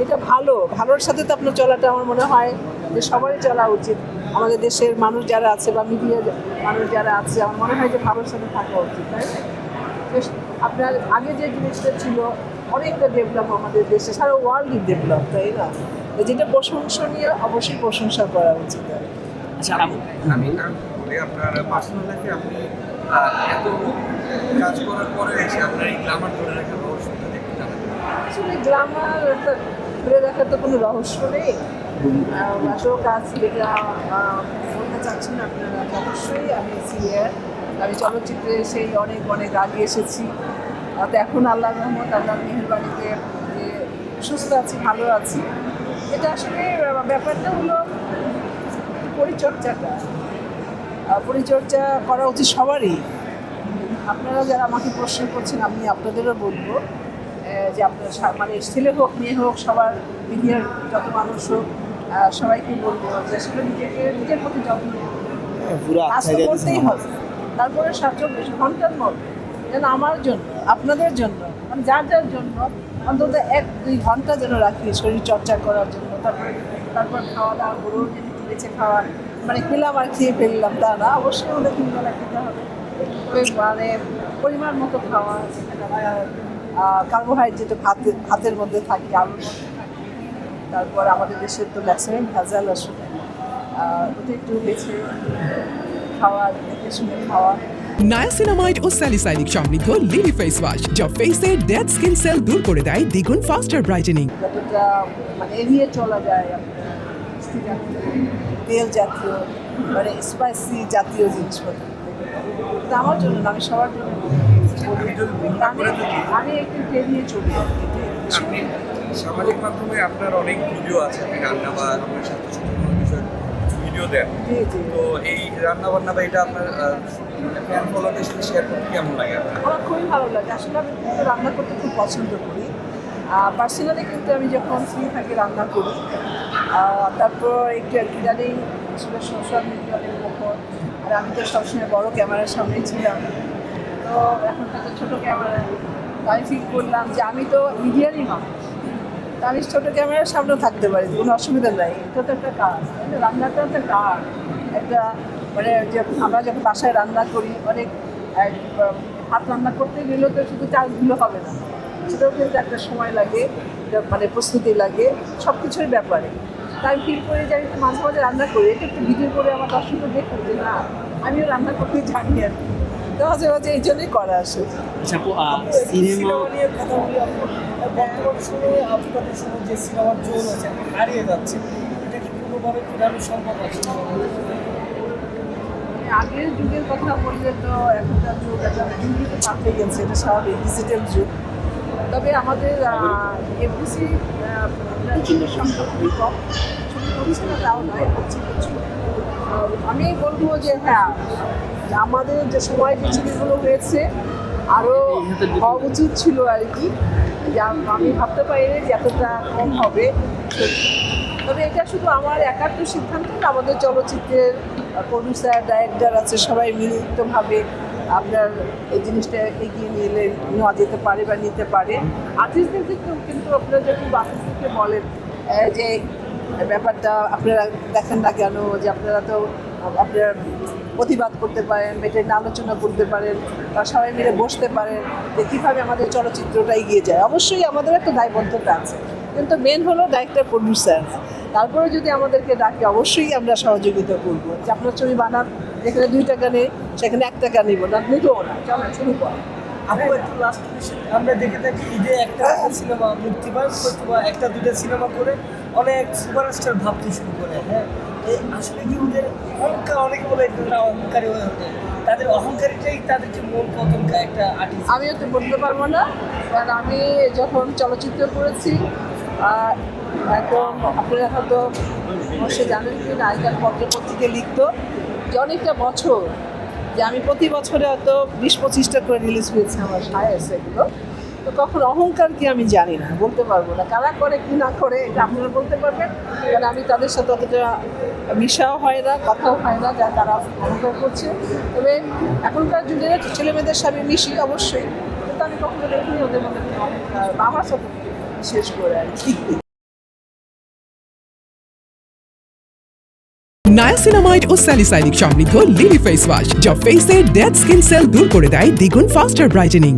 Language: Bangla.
যেটা ভালো, ভালোর সাথে তো আপনার চলাটা আমার মনে হয় যে সবারই চলা উচিত। আমাদের দেশের মানুষ যারা আছে বা মিডিয়ার মানুষ যারা আছে, আমার মনে হয় যে ভালোর সাথে থাকা উচিত, তাই আপনার আগে যে জিনিসটা ছিল, অনেকটা ডেভেলপ আমাদের দেশে, সারা ওয়ার্ল্ডই ডেভেলপ তাই না? যেটা প্রশংসনীয়, অবশ্যই প্রশংসা করা উচিত। আচ্ছা আমি আপনার পার্সোনাল লাইফে আপনি এত কাজ করার পরে এসে আপনার এই গ্লামার ধরে জানাবেন আসলে গ্লামার ধরে রাখার তো কোনো রহস্য নেই। আসল কাজ যেটা বলতে চাচ্ছেন আপনারা অবশ্যই আমি সিনিয়র আমি চলচ্চিত্রে সেই অনেক অনেক আগে এসেছি। তো এখন আল্লাহ রহমত, আল্লাহ মেহরবানিতে যে সুস্থ আছি, ভালো আছি। এটা আসলে ব্যাপারটা হলো পরিচর্যাটা। পরিচর্যা করা উচিত সবারই। আপনারা যারা আমাকে প্রশ্ন করছেন, আমি আপনাদেরও বলব। যে আপনার মানে ছেলে হোক মেয়ে হোক সবার মিডিয়ার যত মানুষ হোক সবাইকে বলব যে আসলে নিজেকে নিজের প্রতি যত্ন কাজ আচ্ছা করতেই হবে। তারপরে সাত চব্বিশ ঘণ্টার মধ্যে যেন আমার জন্য আপনাদের জন্য মানে যার যার জন্য অন্তত এক দুই ঘণ্টা যেন রাখি শরীর চর্চা করার জন্য। তারপরে তারপর খাওয়া দাওয়া গরুর যে একটু বেঁচে খাওয়া মানে খেলাম আর খেয়ে ফেললাম তা না অবশ্যই আমাদের তিন বেলা খেতে হবে। মানে পরিমাণ মতো খাওয়া কার্বোহাইড্রেট ভাতের ভাতের মধ্যে থাকে আলুর মধ্যে থাকে তারপর আমাদের দেশের তো ম্যাক্সিমাম ভেজাল আসলে। ওটা একটু বেছে খাওয়া দেখে শুনে খাওয়া। নায়াসিনামাইড ও স্যালিসাইলিক সমৃদ্ধ লিলি ফেস ওয়াশ যা ফেসের ডেড স্কিন সেল দূর করে দেয় দ্বিগুণ ফাস্টার ব্রাইটেনিং যতটা মানে এড়িয়ে চলা যায়। তেল জাতীয় মানে স্পাইসি জাতীয় জিনিসপত্র। আমার জন্য আমি সবার জন্য। আমি একটু এড়িয়ে চলি। আপনি সামাজিক মাধ্যমে আপনার অনেক ভিডিও আছে আপনি রান্না বা আপনার সাথে ছোট বিষয় ভিডিও দেন তো এই রান্না বান্না বা এটা আপনার ফ্যান ফলোদের সাথে শেয়ার করতে কেমন লাগে আমার খুবই ভালো লাগে। আসলে আমি রান্না করতে খুব পছন্দ করি। পার্সোনালি কিন্তু আমি যখন ফ্রি থাকি রান্না করি। তারপর একটু আর কি জানি আসলে সোশ্যাল মিডিয়া অনেক আর আমি তো সবসময় বড় ক্যামেরার সামনেই ছিলাম। তো এখন তো ছোটো ক্যামেরা আমি ফিল করলাম যে আমি তো মিডিয়ারই মানুষ তো আমি ছোটো ক্যামেরার সামনে থাকতে পারি, কোনো অসুবিধা নাই। এটা তো একটা কাজ রান্নাটা একটা কাজ। একটা মানে যে আমরা যখন বাসায় রান্না করি, অনেক ভাত রান্না করতে গেলেও তো শুধু চাল দিলে হবে না। সেটাও কিন্তু একটা সময় লাগে, একটা মানে প্রস্তুতি লাগে সব কিছুর ব্যাপারে তাই ফিল করে যে আমি একটু মাঝে মাঝে রান্না করি এটা একটু ভিডিও করে আমার দর্শকও দেখুন যে না, আমিও রান্না করতে জানি আর কি। তো মাঝে মাঝে এই জন্যই করা আসে। আচ্ছা সিনেমা নিয়ে কথা বলি বর্তমান সময়ে আপনাদের সময় যে সিনেমার জোর আছে এখন হারিয়ে যাচ্ছে। এটা কি কোনোভাবে ফেরানো সম্ভব আছে? মানে আগের যুগের কথা বললে তো এখনকার যুগ একটা হিন্দিতে পাল্টে গেছে এটা স্বাভাবিক ডিজিটাল যুগ। তবে আমাদের এফডিসি ছবির সংখ্যা খুবই কম। ছবি করছে না তাও নয় হচ্ছে কিছু। আমি বলব যে হ্যাঁ আমাদের যে সময় যে ছবিগুলো হয়েছে আরও হওয়া উচিত ছিল আর কি। আমি ভাবতে পারিনি যে এতটা কম হবে। তবে এটা শুধু আমার একার তো সিদ্ধান্ত আমাদের চলচ্চিত্রের প্রডিউসার ডাইরেক্টর আছে, সবাই মিলিতভাবে আপনার এই জিনিসটা এগিয়ে নিলে নেওয়া যেতে পারে বা নিতে পারে। আর্টিস্টদের ক্ষেত্রেও কিন্তু আপনারা যখন আর্টিস্টদেরকে বলেন যে ব্যাপারটা আপনারা দেখেন না কেন, যে আপনারা তো আপনারা প্রতিবাদ করতে পারেন এটা নিয়ে আলোচনা করতে পারেন বা সবাই মিলে বসতে পারেন যে কীভাবে আমাদের চলচ্চিত্রটা এগিয়ে যায়। অবশ্যই আমাদের একটা দায়বদ্ধতা আছে। কিন্তু মেন হলো ডাইরেক্টর প্রডিউসার তারপরে যদি আমাদেরকে ডাকে অবশ্যই আমরা সহযোগিতা করব। যে আপনার ছবি বানান যেখানে দুই টাকা নেই সেখানে এক টাকা নিব না নিতেও না। চলো শুরু কর। আমরা দেখে থাকি ঈদে একটা সিনেমা মুক্তি পায় বা একটা দুইটা সিনেমা করে অনেক সুপারস্টার ভাবতে শুরু করে হ্যাঁ? আসলে কি ওদের অহংকার, অনেকে বলে অহংকারী হয়ে ওঠে। তাদের অহংকারীটাই তাদেরকে মূল পতনকা একটা আর্টিস্ট আমিও তো বলতে পারব না, কারণ আমি যখন চলচ্চিত্র করেছি একদম আপনারা হয়তো অবশ্যই জানেন কি নায়িকার পত্র পত্রিকা লিখতো যে অনেকটা বছর, যে আমি প্রতি বছরে হয়তো বিশ পঁচিশটা করে রিলিজ হয়েছে আমার সায় আছে এগুলো। তো তখন অহংকার কি আমি জানি না, বলতে পারব না। কারা করে, কি না করে, এটা আপনারা বলতে পারবেন। কারণ আমি তাদের সাথে অতটা মিশাও হয় না, কথাও হয় না, যা তারা অহংকার করছে। তবে এখনকার যুগে ছেলেমেয়েদের সাথে মিশি অবশ্যই। কিন্তু আমি কখনো দেখিনি ওদের মধ্যে অহংকার। আমার সাথে শেষ করে আর কি। নায়াসিনামাইড ও স্যালিসাইনিক সমৃদ্ধ লিলি ফেস ওয়াশ যা ফেসের ডেড স্কিন সেল দূর করে দেয় দ্বিগুণ ফাস্টার ব্রাইটেনিং